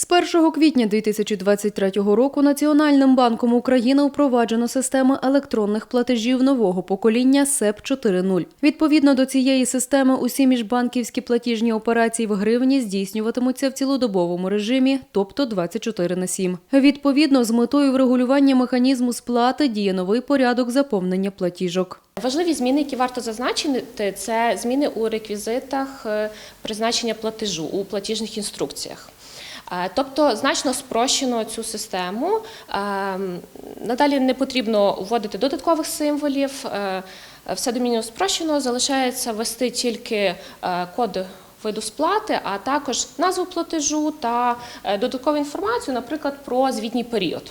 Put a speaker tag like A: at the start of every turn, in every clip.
A: З 1 квітня 2023 року Національним банком України впроваджено систему електронних платежів нового покоління СЕП 4.0. Відповідно до цієї системи, усі міжбанківські платіжні операції в гривні здійснюватимуться в цілодобовому режимі, тобто 24 на 7. Відповідно, з метою врегулювання механізму сплати діє новий порядок заповнення платіжок.
B: Важливі зміни, які варто зазначити, це зміни у реквізитах е, призначення платежу у платіжних інструкціях. Е, Тобто значно спрощено цю систему. Ем, Надалі не потрібно вводити додаткових символів. е, Все до мінімуму спрощено. Залишається ввести тільки е, код виду сплати, а також назву платежу та е, додаткову інформацію, наприклад, про звітній період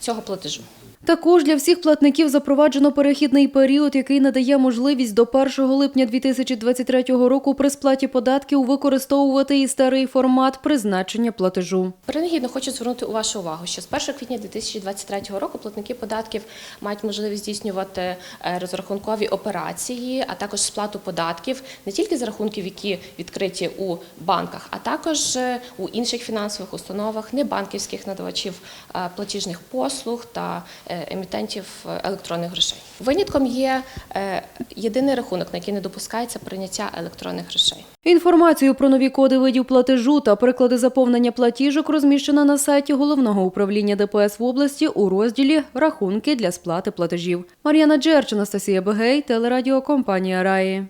B: цього платежу.
A: Також для всіх платників запроваджено перехідний період, який надає можливість до 1 липня 2023 року при сплаті податків використовувати і старий формат призначення платежу.
B: Принагідно хочу звернути у вашу увагу, що з 1 квітня 2023 року платники податків мають можливість здійснювати е, розрахункові операції, а також сплату податків не тільки з рахунків, які відкриті у банках, а також е, у інших фінансових установах, небанківських надавачів е, платіжних послуг та емітентів е, електронних грошей. Винятком є е, єдиний рахунок, на який не допускається прийняття електронних грошей.
A: Інформацію про нові коди видів платежу та приклади заповнення платіжок розміщена на сайті головного управління ДПС в області у розділі Рахунки для сплати платежів. Мар'яна Джерч, Анастасія Бегей, телерадіокомпанія Раї.